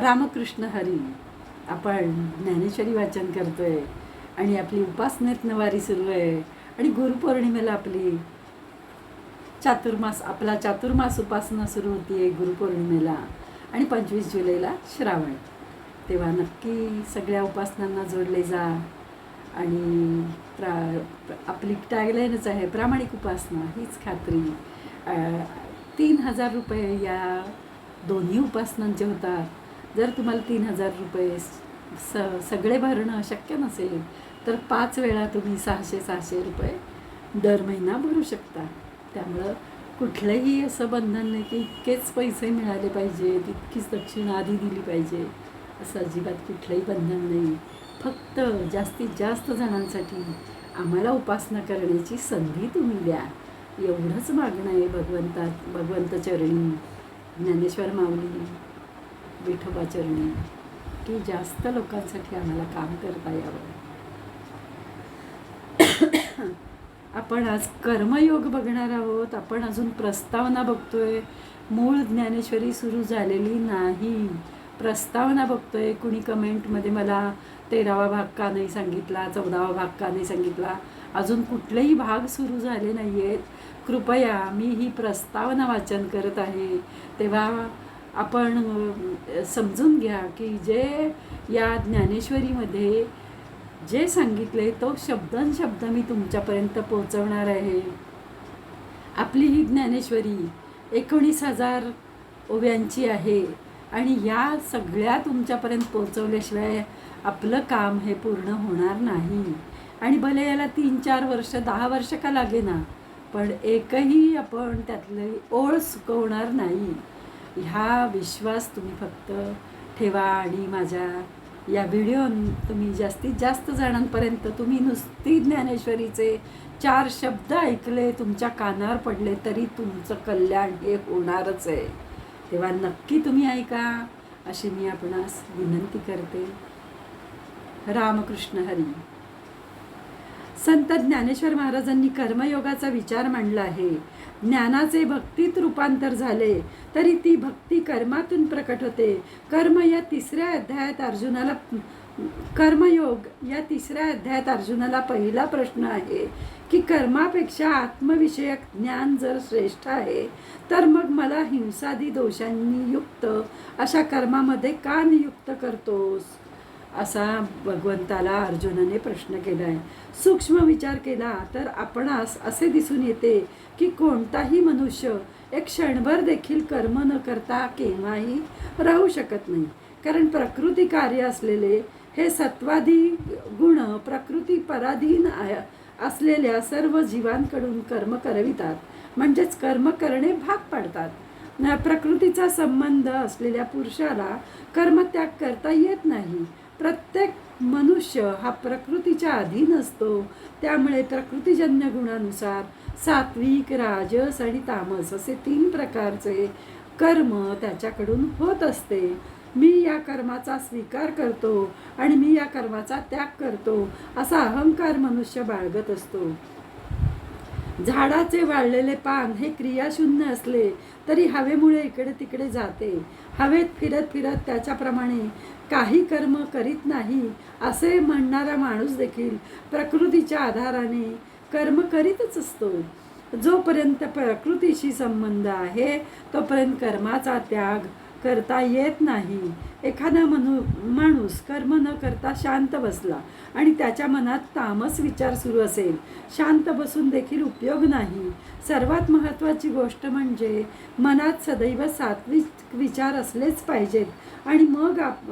रामकृष्ण हरी. आपण ज्ञानेश्वरी वाचन करतोय आणि आपली उपासनेत नवारी सुरू आहे आणि गुरुपौर्णिमेला आपली चातुर्मास आपला चातुर्मास उपासना सुरू होती आहे गुरुपौर्णिमेला आणि पंचवीस जुलैला श्रावण. तेव्हा नक्की सगळ्या उपासनांना जोडले जा आणि प्रा आपली टॅगलाईनच आहे प्रामाणिक उपासना हीच खात्री. तीन हजार रुपये या दोन्ही उपासनांचे होतात. जर तुम्हाला तीन हजार रुपये स सगळे भरणं शक्य नसेल तर पाच वेळा तुम्ही सहाशे सहाशे रुपये दर महिना भरू शकता. त्यामुळं कुठलंही असं बंधन नाही की इतकेच पैसे मिळाले पाहिजे तितकीच दक्षिणा आधी दिली पाहिजे. असं अजिबात कुठलंही बंधन नाही. फक्त जास्तीत जास्त जणांसाठी आम्हाला उपासना करण्याची संधी तुम्ही द्या. एवढंच मागणं आहे भगवंतात भगवंत चरणी ज्ञानेश्वर माऊली. विठोबाचरणी की जास्त लोकांसाठी आम्हाला काम करता यावं. आपण आज कर्मयोग बघणार आहोत. आपण अजून प्रस्तावना बघतोय. मूळ ज्ञानेश्वरी सुरू झालेली नाही. प्रस्तावना बघतोय. कुणी कमेंटमध्ये मला तेरावा भाग का नाही सांगितला चौदावा भाग का नाही सांगितला? अजून कुठलेही भाग सुरू झाले नाही आहेत कृपया मी ही प्रस्तावना वाचन करत आहे. तेव्हा आपण समजून घ्या की जे या ज्ञानेश्वरीमध्ये जे सांगितले तो शब्दन शब्द मी तुमच्यापर्यंत पोहोचवणार आहे. आपली ही ज्ञानेश्वरी एकोणीस हजार ओव्यांची आहे आणि या सगळ्या तुमच्यापर्यंत पोहोचवल्याशिवाय आपलं काम हे पूर्ण होणार नाही. आणि भले याला तीन चार वर्ष दहा वर्ष का लागेना पण एकही आपण त्यातली ओळ सुकवणार नाही. ह्या विश्वास तुम्ही फक्त ठेवा आणि माझ्या या व्हिडिओ तुम्ही जास्तीत जास्त जणांपर्यंत तुम्ही नुसती ज्ञानेश्वरीचे चार शब्द ऐकले तुमच्या कानावर पडले तरी तुमचं कल्याण हे होणारच आहे. तेव्हा नक्की तुम्ही ऐका अशी मी आपणास विनंती करते. रामकृष्ण हरी. संत ज्ञानेश्वर महाराजांनी कर्मयोगाचा विचार मांडला आहे. ज्ञानाचे भक्तीत रूपांतर झाले तरी ती भक्ती कर्मातून प्रकट होते. कर्म या तिसऱ्या अध्यायात अर्जुनाला कर्मयोग या तिसऱ्या अध्यायात अर्जुनाला पहिला प्रश्न आहे की कर्मापेक्षा आत्मविषयक ज्ञान जर श्रेष्ठ आहे तर मग मला हिंसादी दोषांनी युक्त अशा कर्मामध्ये का नियुक्त करतोस? असा भगवंताला अर्जुनाने प्रश्न केला आहे सूक्ष्म विचार केला तर आपणास असे दिसून येते की कोणताही मनुष्य एक क्षणभर देखील कर्म न करता केव्हाही राहू शकत नाही. कारण प्रकृती कार्य असलेले हे सत्वादी गुण प्रकृती पराधीन असलेल्या सर्व जीवांकडून कर्म करवितात. म्हणजेच कर्म करणे भाग पाडतात. प्रकृतीचा संबंध असलेल्या पुरुषाला कर्मत्याग करता येत नाही. प्रत्येक मनुष्य हा प्रकृतीच्या अधीन असतो. त्यामुळे प्रकृतीजन्य गुणानुसार सात्विक राजस आणि तामस असे तीन प्रकारचे कर्म त्याच्याकडून होत असते. मी या कर्माचा स्वीकार करतो आणि मी या कर्माचा त्याग करतो असा अहंकार मनुष्य बाळगत असतो. झाडाचे वाळलेले पान हे क्रियाशून्य असले तरी हवेमुळे इकडे तिकडे जाते. हवेत फिरत फिरत त्याच्याप्रमाणे काही कर्म करीत नाही असे म्हणणारा माणूस देखील प्रकृतीच्या आधाराने कर्म करीतच असतो. जोपर्यंत प्रकृतीशी संबंध आहे तोपर्यंत कर्माचा त्याग करता येत नाही. एखादा मनु माणूस कर्म न करता शांत बसला आणि त्याच्या मनात तामस विचार सुरू असेल शांत बसून देखील उपयोग नाही. सर्वात महत्त्वाची गोष्ट म्हणजे मनात सदैव सात्विक विचार असलेच पाहिजेत आणि मग आप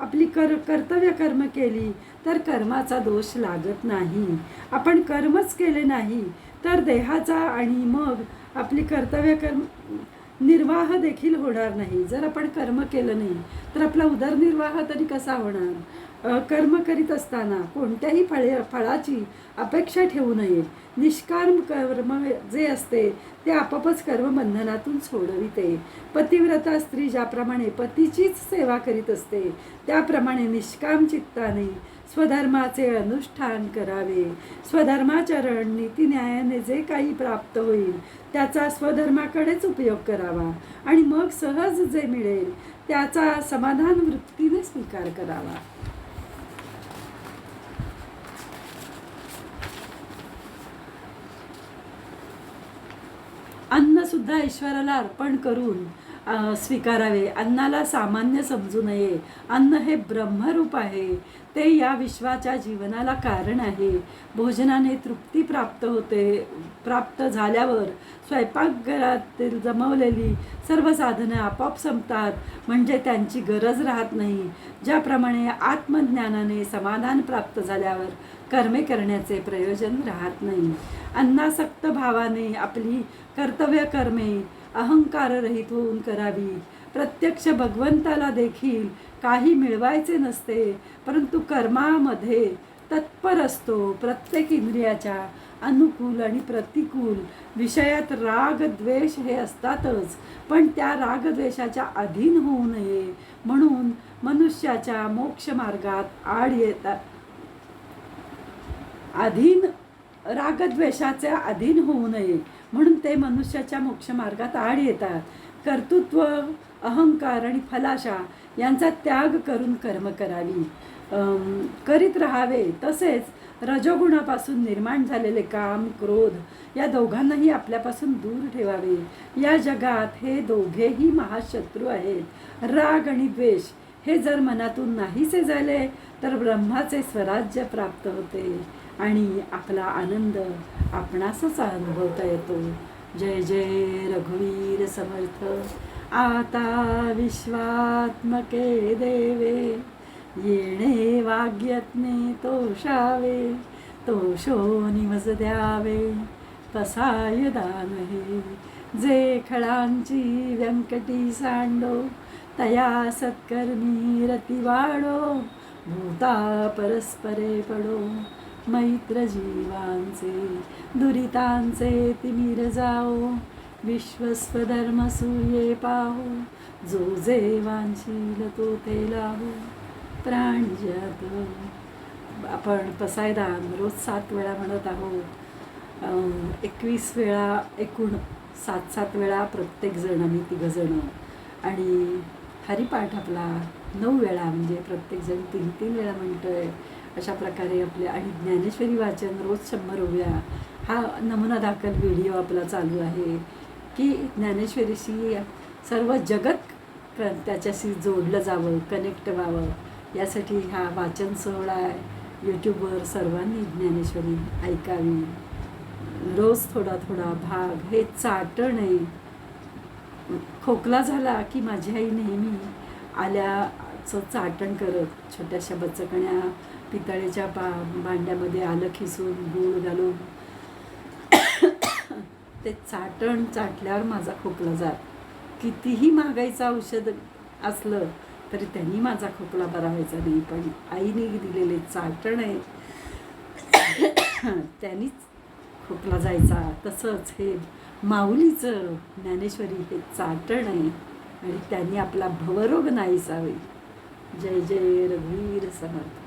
आपली कर कर्तव्य कर्म केली तर कर्माचा दोष लागत नाही. आपण कर्मच केले नाही तर देहाचा आणि मग आपली कर्तव्य कर्म निर्वाह देखील होणार नाही. जर आपण कर्म केलं नाही तर आपला उदरनिर्वाह तरी कसा होणार? कर्म करीत असताना कोणत्याही फळे फळाची अपेक्षा ठेवू नये. निष्काम कर्म जे असते ते आपोआपच कर्मबंधनातून सोडविते. पतिव्रता स्त्री ज्याप्रमाणे पतीचीच सेवा करीत असते त्याप्रमाणे निष्काम चित्ताने स्वधर्माचे अनुष्ठान करावे. स्वधर्माचरण नीती न्यायाने जे काही प्राप्त होईल त्याचा स्वधर्माकडेच उपयोग करावा. आणि मग सहज जे मिळेल त्याचा समाधान वृत्तीने स्वीकार करावा अन्न सुद्धा ईश्वराला अर्पण करून स्वीकारावे. अन्नाला सामान्य समजू नये. अन्न हे ब्रह्मरूप आहे. ते या विश्वाच्या जीवनाला कारण आहे. भोजनाने तृप्ती प्राप्त होते. प्राप्त झाल्यावर स्वयंपाकघरातील जमवलेली सर्व साधनं आपोआप संपतात. म्हणजे त्यांची गरज राहत नाही. ज्याप्रमाणे आत्मज्ञानाने समाधान प्राप्त झाल्यावर कर्मे करण्याचे प्रयोजन राहत नाही. अन्नासक्त भावाने आपली कर्तव्य कर्मे अहंकाररहित होऊन करावी. प्रत्यक्ष भगवंताला देखील काही मिळवायचे नसते परंतु कर्मामध्ये तत्पर असतो. प्रत्येक इंद्रियाच्या अनुकूल आणि प्रतिकूल. विषयात राग द्वेष हे असतातच पण त्या रागद्वेषाच्या अधीन होऊ नये. म्हणून मनुष्याच्या मोक्ष मार्गात आड येतात अधीन रागद्वेषाच्या अधीन होऊ नये. म्हणून ते मनुष्याच्या मोक्ष मार्गात आड येतात. कर्तृत्व अहंकार आणि फलाशा यांचा त्याग करून कर्म करावी. करीत राहावे तसेच रजोगुणापासून निर्माण झालेले काम क्रोध या दोघांनाही आपल्यापासून दूर ठेवावे. या जगात हे दोघेही महाशत्रू आहेत. राग आणि द्वेष हे जर मनातून नाहीसे झाले तर ब्रह्माचे स्वराज्य प्राप्त होते. आणि आपला आनंद आपणासच अनुभवता येतो. जय जय रघुवीर समर्थ. आता विश्वात्मके देवे. येणे वाग्यज्ञे तोषावे तोषो निवस द्यावे. तसाय दान हे जे खळांची व्यंकटी सांडो तया सत्कर्मी रती वाढो भूता परस्परे पडो. मैत्र जीवांचे दुरितांचे तिमिर जाओ. विश्वस्वधर्म सूये पाहो जो जे वांशील तो ते प्राण जग. आपण पसायदान रोज सात वेळा म्हणत आहोत. एकवीस वेळा एकूण सात सात वेळा प्रत्येकजण आम्ही तिघंजणं आणि हरिपाठ आपला नऊ वेळा म्हणजे प्रत्येकजण तीन तीन वेळा म्हणतोय. अशा प्रकारे आपले आणि ज्ञानेश्वरी वाचन रोज शंभर होऊया हा नमुना दाखल व्हिडिओ आपला चालू आहे की ज्ञानेश्वरीशी सर्व जगत क- त्याच्याशी जोडलं जावं कनेक्ट व्हावं. यासाठी हा वाचन सोहळा आहे. यूट्यूबवर सर्वांनी ज्ञानेश्वरी ऐकावी. रोज थोडा थोडा भाग. हे चाटण आहे. खोकला झाला की माझी आई नेहमी आल्याचं चाटण करत. छोट्याशा बचकण्या पितळेच्या पा भांड्यामध्ये आलं खिसून गूळ घालून. ते चाटण चाटल्यावर माझा खोकला जात. कितीही महागाईचं औषध असलं तरी त्यांनी माझा खोकला बरा व्हायचा नाही पण आईने दिलेले चाटण आहे त्यांनीच खोकला जायचा. तसंच हे माऊलीचं ज्ञानेश्वरी हे चाटण आहे आणि त्यांनी आपला भवरोग नाहीसा होईल जय जय रघुवीर समर्थ.